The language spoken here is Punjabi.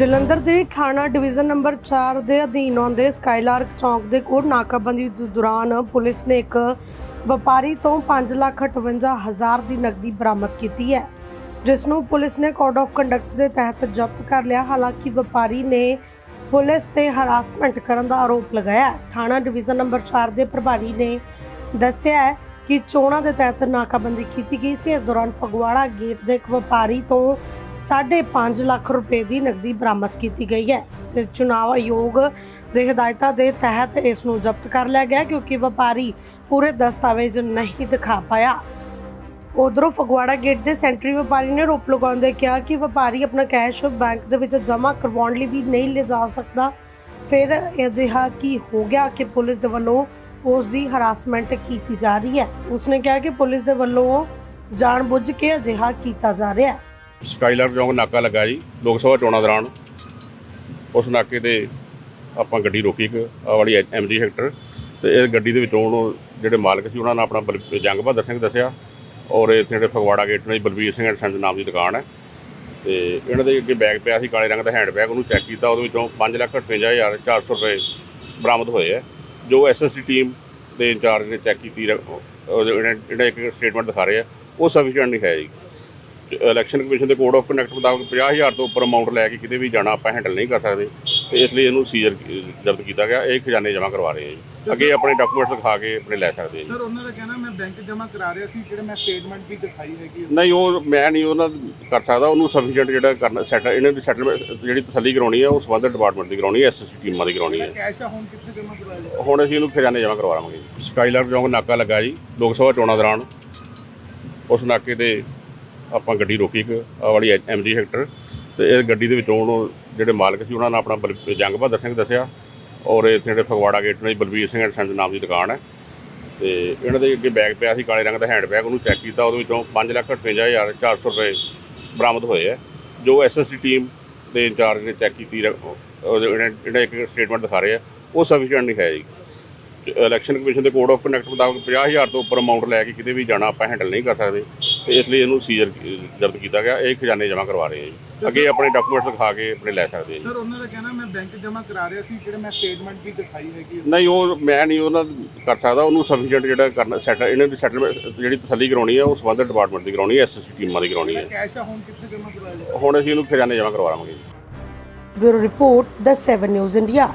ਜਲੰਧਰ ਦੇ ਥਾਣਾ ਡਿਵੀਜ਼ਨ ਨੰਬਰ 4 ਦੇ ਅਧੀਨ ਆਉਂਦੇ ਸਕਾਈਲਾਰਕ ਚੌਂਕ ਦੇ ਕੋਲ ਨਾਕਾਬੰਦੀ ਦੌਰਾਨ ਪੁਲਿਸ ਨੇ ਇੱਕ ਵਪਾਰੀ ਤੋਂ 558000 ਦੀ ਨਕਦੀ ਬਰਾਮਦ ਕੀਤੀ ਹੈ, ਜਿਸ ਨੂੰ ਪੁਲਿਸ ਨੇ ਕੋਡ ਆਫ ਕੰਡਕਟ ਦੇ ਤਹਿਤ ਜ਼ਬਤ ਕਰ ਲਿਆ। ਹਾਲਾਂਕਿ ਵਪਾਰੀ ਨੇ ਪੁਲਿਸ ਤੇ ਹਰਾਸਮੈਂਟ ਕਰਨ ਦਾ ਆਰੋਪ ਲਗਾਇਆ ਥਾਣਾ ਡਿਵੀਜ਼ਨ ਨੰਬਰ 4 ਦੇ ਪ੍ਰਭਾਰੀ ਨੇ ਦੱਸਿਆ ਹੈ ਕਿ ਚੋਣਾਂ ਦੇ ਤਹਿਤ ਨਾਕਾਬੰਦੀ ਕੀਤੀ ਗਈ ਸੀ। ਇਸ ਦੌਰਾਨ ਫਗਵਾੜਾ ਗੇਟ ਦੇ ਇੱਕ ਵਪਾਰੀ ਤੋਂ 5.5 ਲੱਖ ਰੁਪਏ ਦੀ ਨਕਦੀ ਬਰਾਮਦ ਕੀਤੀ ਗਈ ਹੈ ਤੇ ਚੁਣਾਵ ਆਯੋਗ ਦੇ ਹਦਾਇਤਾਂ ਦੇ ਤਹਿਤ ਇਸ ਨੂੰ ਜ਼ਬਤ ਕਰ ਲਿਆ ਗਿਆ ਕਿਉਂਕਿ ਵਪਾਰੀ ਪੂਰੇ ਦਸਤਾਵੇਜ਼ ਨਹੀਂ ਦਿਖਾ ਪਾਇਆ। ਉਧਰੋਂ ਫਗਵਾੜਾ ਗੇਟ ਦੇ ਸੈਂਟਰੀ ਵਪਾਰੀ ਨੇ ਰੋਪ ਲਗਾਉਂਦੇ ਕਿਹਾ ਕਿ ਵਪਾਰੀ ਆਪਣਾ ਕੈਸ਼ ਬੈਂਕ ਦੇ ਵਿੱਚ ਜਮ੍ਹਾਂ ਕਰਵਾਉਣ ਲਈ ਵੀ ਨਹੀਂ ਲਿਜਾ ਸਕਦਾ। ਫਿਰ ਅਜਿਹਾ ਕੀ ਹੋ ਗਿਆ ਕਿ ਪੁਲਿਸ ਦੇ ਵੱਲੋਂ ਉਸ ਦੀ ਹਰਾਸਮੈਂਟ ਕੀਤੀ ਜਾ ਰਹੀ ਹੈ। ਉਸਨੇ ਕਿਹਾ ਕਿ ਪੁਲਿਸ ਦੇ ਵੱਲੋਂ ਜਾਣਬੁੱਝ ਕੇ ਅਜਿਹਾ ਕੀਤਾ ਜਾ ਰਿਹਾ ਹੈ। ਸਕਾਈਲਰ ਚੌਂਕ ਨਾਕਾ ਲੱਗਾ ਜੀ ਲੋਕ ਸਭਾ ਚੋਣਾਂ ਦੌਰਾਨ ਉਸ ਨਾਕੇ ਤੇ ਆਪਾਂ ਗੱਡੀ ਰੋਕੀ ਇੱਕ ਆਹ ਵਾਲੀ ਐਮਜੀ ਹੈਕਟਰ ਤੇ ਇਹ ਗੱਡੀ ਦੇ ਵਿੱਚੋਂ ਉਹਨੂੰ ਜਿਹੜੇ ਮਾਲਕ ਸੀ ਉਹਨਾਂ ਨੇ ਆਪਣਾ ਬਲ- ਜੰਗ ਬਹਾਦਰ ਸਿੰਘ ਦੱਸਿਆ ਔਰ ਇੱਥੇ ਜਿਹੜੇ ਫਗਵਾੜਾ ਗੇਟ ਨੇ ਬਲਬੀਰ ਸਿੰਘ ਐਂਡ ਸੰਜ ਨਾਮ ਦੀ ਦੁਕਾਨ ਹੈ ਤੇ ਇਹਨਾਂ ਦੇ ਅੱਗੇ ਬੈਗ ਪਿਆ ਸੀ ਕਾਲੇ ਰੰਗ ਦਾ ਹੈਂਡ ਬੈਗ ਉਹਨੂੰ ਚੈੱਕ ਕੀਤਾ ਉਹਦੇ ਵਿੱਚੋਂ 558400 ਰੁਪਏ ਬਰਾਮਦ ਹੋਏ ਹੈ ਜੋ ਐਸਐਸਟੀ ਟੀਮ ਦੇ ਇੰਚਾਰਜ ਨੇ ਚੈੱਕ ਕੀਤੀ ਰ- ਉਹਦੇ- ਇਹਨੇ ਜਿਹੜਾ ਇੱਕ ਸਟੇਟਮੈਂਟ ਦਿਖਾ ਰਹੇ ਆ ਉਹ ਸਫੀਸ਼ੀਐਂਟ ਨਹੀਂ ਹੈ ਜੀ ਇਲੈਕਸ਼ਨ ਕਮਿਸ਼ਨ ਦੇ ਕੋਡ ਆਫ ਕੰਡਕਟ ਮੁਤਾਬਕ 50000 ਤੋਂ ਉੱਪਰ ਅਮਾਉਂਟ ਲੈ ਕੇ ਕਿਤੇ ਵੀ ਜਾਣਾ ਆਪਾਂ ਹੈਂਡਲ ਨਹੀਂ ਕਰ ਸਕਦੇ। ਤੇ ਇਸ ਲਈ ਇਹਨੂੰ ਸੀਜ਼ਰ ਜ਼ਬਤ ਕੀਤਾ ਗਿਆ। ਇਹ ਖਜ਼ਾਨੇ ਜਮ੍ਹਾਂ ਕਰਵਾ ਰਹੇ ਆ ਜੀ। ਅੱਗੇ ਆਪਣੇ ਡਾਕੂਮੈਂਟਸ ਦਿਖਾ ਕੇ ਆਪਣੇ ਲੈ ਸਕਦੇ ਜੀ। ਸਰ ਉਹਨਾਂ ਦਾ ਕਹਿਣਾ ਮੈਂ ਬੈਂਕ ਜਮ੍ਹਾਂ ਕਰਾ ਰਿਹਾ ਸੀ ਜਿਹੜੇ ਮੈਂ ਸਟੇਟਮੈਂਟ ਵੀ ਦਿਖਾਈ ਹੈਗੀ ਨਹੀਂ ਉਹ ਮੈਂ ਨਹੀਂ ਉਹਨਾਂ ਕਰ ਸਕਦਾ। ਉਹਨੂੰ ਸਫੀਸ਼ੀਐਂਟ ਜਿਹੜਾ ਕਰਨਾ ਸੈਟ ਇਹਨਾਂ ਦੀ ਸੈਟਲਮੈਂਟ ਜਿਹੜੀ ਤਸੱਲੀ ਕਰਾਉਣੀ ਹੈ ਉਹ ਸੰਬੰਧਿਤ ਡਿਪਾਰਟਮੈਂਟ ਦੀ ਕਰਾਉਣੀ ਹੈ ਐਸਐਸਸੀ ਟੀਮਾਂ ਦੀ ਕਰਾਉਣੀ ਹੈ ਕੈਸ਼ ਹੁਣ ਕਿੱਥੇ ਜਮ੍ਹਾਂ ਕਰਾਇਆ ਜਾਏ ਹੁਣ ਅਸੀਂ ਇਹਨੂੰ ਖਜ਼ਾਨੇ ਜਮ੍ਹਾਂ ਕਰਵਾਵਾਂਗੇ ਜੀ। ਸਕਾਈਲਰ ਚੌਂਕ ਨਾਕਾ ਲੱਗਾ ਜੀ ਲੋਕ ਸਭਾ ਚੋਣਾਂ ਦੌਰਾਨ। ਉਸ ਨਾਕੇ ਤੇ ਆਪਾਂ ਗੱਡੀ ਰੋਕੀ ਇੱਕ, ਆਹ ਵਾਲੀ ਐਮਜੀ ਹੈਕਟਰ। ਤੇ ਇਹ ਗੱਡੀ ਦੇ ਵਿੱਚੋਂ ਜਿਹੜੇ ਮਾਲਕ ਸੀ, ਉਹਨਾਂ ਨੇ ਆਪਣਾ ਬਲ- ਜੰਗ ਬਹਾਦਰ ਸਿੰਘ ਦੱਸਿਆ। ਔਰ ਇੱਥੇ ਜਿਹੜੇ ਫਗਵਾੜਾ ਗੇਟ ਨੇ, ਬਲਬੀਰ ਸਿੰਘ ਐਂਡ ਸੰਜ ਨਾਮ ਦੀ ਦੁਕਾਨ ਹੈ। ਤੇ ਇਹਨਾਂ ਦੇ ਅੱਗੇ ਬੈਗ ਪਿਆ ਸੀ, ਕਾਲੇ ਰੰਗ ਦਾ ਹੈਂਡ ਬੈਗ, ਉਹਨੂੰ ਚੈੱਕ ਕੀਤਾ, ਉਹਦੇ ਵਿੱਚੋਂ 558400 ਰੁਪਏ ਬਰਾਮਦ ਹੋਏ ਹੈ। ਜੋ ਐਸਐਸਟੀ ਟੀਮ ਦੇ ਇੰਚਾਰਜ ਨੇ ਚੈੱਕ ਕੀਤੀ ਜਿਹੜਾ ਇੱਕ ਸਟੇਟਮੈਂਟ ਦਿਖਾ ਰਹੇ ਆ, ਉਹ ਸਫੀਸ਼ੀਐਂਟ ਨਹੀਂ ਹੈ ਜੀ। ਇਲੈਕਸ਼ਨ ਕਮਿਸ਼ਨ ਦੇ ਕੋਡ ਆਫ ਕੰਡਕਟ ਮੁਤਾਬਕ 50000 ਤੋਂ ਉੱਪਰ ਅਮਾਉਂਟ ਲੈ ਕੇ ਕਿਤੇ ਵੀ ਜਾਣਾ, ਆਪਾਂ ਹੈਂਡਲ ਨਹੀਂ ਕਰ ਸਕਦੇ। ਤੇ ਇਸ ਲਈ ਇਹਨੂੰ ਸੀਜ਼ਰ ਜ਼ਬਤ ਕੀਤਾ ਗਿਆ। ਇਹ ਖਜ਼ਾਨੇ ਜਮ੍ਹਾਂ ਕਰਵਾ ਰਹੇ ਆ ਜੀ। ਅੱਗੇ ਆਪਣੇ ਡਾਕੂਮੈਂਟਸ ਦਿਖਾ ਕੇ ਆਪਣੇ ਲੈ ਸਕਦੇ ਜੀ। ਸਰ ਉਹਨਾਂ ਦਾ ਕਹਿਣਾ ਮੈਂ ਬੈਂਕ ਜਮ੍ਹਾਂ ਕਰਾ ਰਿਹਾ ਸੀ ਜਿਹੜੇ ਮੈਂ ਸਟੇਟਮੈਂਟ ਵੀ ਦਿਖਾਈ ਹੈਗੀ ਨਹੀਂ ਉਹ ਮੈਂ ਨਹੀਂ ਉਹਨਾਂ ਕਰ ਸਕਦਾ। ਉਹਨੂੰ ਸਫੀਸ਼ੀਐਂਟ ਜਿਹੜਾ ਕਰਨਾ ਸੈਟ ਇਹਨਾਂ ਦੀ ਸੈਟਲਮੈਂਟ ਜਿਹੜੀ ਤਸੱਲੀ ਕਰਾਉਣੀ ਹੈ ਉਹ ਸੰਬੰਧਿਤ ਡਿਪਾਰਟਮੈਂਟ ਦੀ ਕਰਾਉਣੀ ਹੈ ਐਸਐਸਸੀ ਟੀਮਾਂ ਦੀ ਕਰਾਉਣੀ ਹੈ ਕੈਸ਼ ਆ ਹੁਣ ਕਿੱਥੇ ਜਮ੍ਹਾਂ ਕਰਾਇਆ ਜਾਏ ਹੁਣ ਅਸੀਂ ਇਹਨੂੰ ਖਜ਼ਾਨੇ ਜਮ੍ਹਾਂ ਕਰਵਾਵਾਂਗੇ ਜੀ। Bureau report the 7 news India.